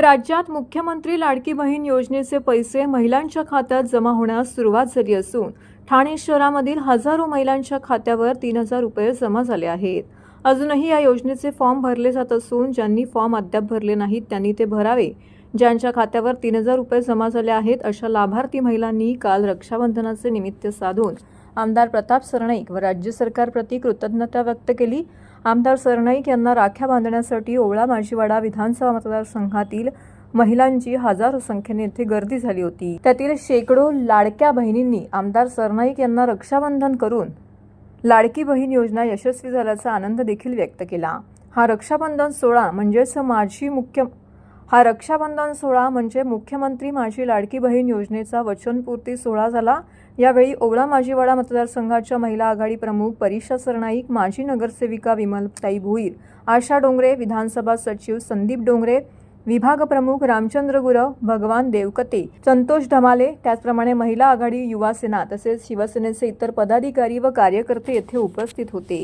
राज्यात मुख्यमंत्री लाडकी बहीण योजनेचे पैसे महिलांच्या खात्यात जमा होण्यास सुरुवात झाली असून ठाणे शहरामधील हजारो महिलांच्या खात्यावर तीन हजार रुपये जमा झाले आहेत. अजूनही या योजनेचे फॉर्म भरले जात असून ज्यांनी फॉर्म अद्याप भरले नाहीत त्यांनी ते भरावे. ज्यांच्या खात्यावर तीन हजार रुपये जमा झाले आहेत अशा लाभार्थी महिलांनी काल रक्षाबंधनाचे निमित्त साधून आमदार प्रताप सरनाईक व राज्य सरकारप्रती कृतज्ञता व्यक्त केली. आमदार सरनाईक यांना राख्या बांधण्यासाठी ओवळा माजीवाडा विधानसभा मतदारसंघातील महिलांची हजारो संख्येने येथे गर्दी झाली होती. त्यातील शेकडो लाडक्या बहिणींनी आमदार सरनाईक यांना रक्षाबंधन करून लाडकी बहीण योजना यशस्वी झाल्याचा आनंद देखील व्यक्त केला. हा रक्षाबंधन सोहळा म्हणजेच माझी मुख्य हा रक्षाबंधन सोहळा म्हणजे मुख्यमंत्री माझी लाडकी बहीण योजनेचा वचनपूर्ती सोहळा झाला. यावेळी ओवळा माजीवाडा मतदारसंघाच्या महिला आघाडी प्रमुख परीक्षा सरनाईक माजी नगरसेविका विमलताई भोईर आशा डोंगरे विधानसभा सचिव संदीप डोंगरे विभाग प्रमुख रामचंद्र गुरव भगवान देवकते संतोष ढमाले त्याचप्रमाणे महिला आघाडी युवा सेना तसेच शिवसेनेचे इतर पदाधिकारी व कार्यकर्ते येथे उपस्थित होते.